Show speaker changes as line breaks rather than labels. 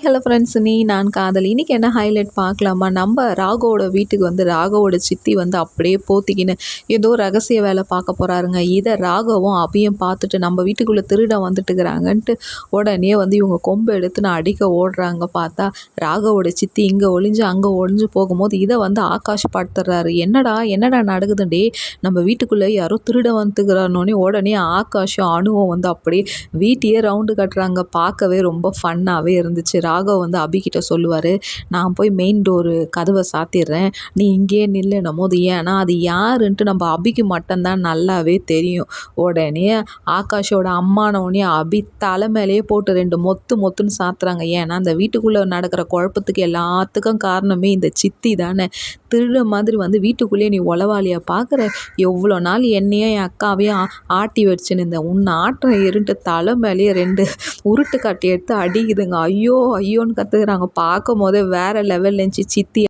Hello friends நீ நான் காதல். இன்றைக்கி என்ன ஹைலைட் பார்க்கலாமா? நம்ம ராகவோட வீட்டுக்கு வந்து ராகவோட சித்தி வந்து அப்படியே போத்திக்கின்னு ஏதோ ரகசிய வேலை பார்க்க போகிறாருங்க இதை ராகவும் அபியும் பார்த்துட்டு நம்ம வீட்டுக்குள்ளே திருட வந்துட்டுக்கிறாங்கன்ட்டு உடனே வந்து இவங்க கொம்பு எடுத்து நான் அடிக்க ஓடுறாங்க பார்த்தா ராகவோட சித்தி இங்கே ஒளிஞ்சு அங்கே ஒளிஞ்சு போகும்போது இதை வந்து ஆகாஷ் படுத்துறாரு என்னடா என்னடா நடக்குதுண்டே? நம்ம வீட்டுக்குள்ளே யாரோ திருட வந்துக்கிறானோடனே உடனே ஆகாஷும் அணுவும் வந்து அப்படியே வீட்டையே ரவுண்டு கட்டுறாங்க. பார்க்கவே ரொம்ப ஃபன்னாகவே இருந்துச்சு. ராகவ் வந்து அபிகிட்ட சொல்லுவார் நான் போய் மெயின் டோரு கதவை சாத்திடுறேன். நீ இங்கேயே நில்லுனும் போது ஏன்னா அது யாருன்ட்டு நம்ம அபிக்கு மட்டும்தான் நல்லாவே தெரியும். உடனே ஆகாஷோட அம்மானவனே அபி தலை மேலேயே போட்டு ரெண்டு மொத்து மொத்துன்னு சாத்துறாங்க. ஏன்னா அந்த வீட்டுக்குள்ளே நடக்கிற குழப்பத்துக்கு எல்லாத்துக்கும் காரணமே இந்த சித்தி தானே. திருடுற மாதிரி வந்து வீட்டுக்குள்ளேயே நீ உளவாளியாக பார்க்குற எவ்வளோ நாள் என்னையும் என் அக்காவையும் ஆட்டி வச்சுன்னு இந்த உன்னை ஆட்டுற இருன்ட்டு தலை மேலேயே ரெண்டு உருட்டு காட்டி எடுத்து அடிக்குதுங்க. ஐயோ ஐயோன்னு கத்துக்கிறாங்க. பார்க்கும் போதே வேறு லெவலில் இருந்துச்சு. சித்தி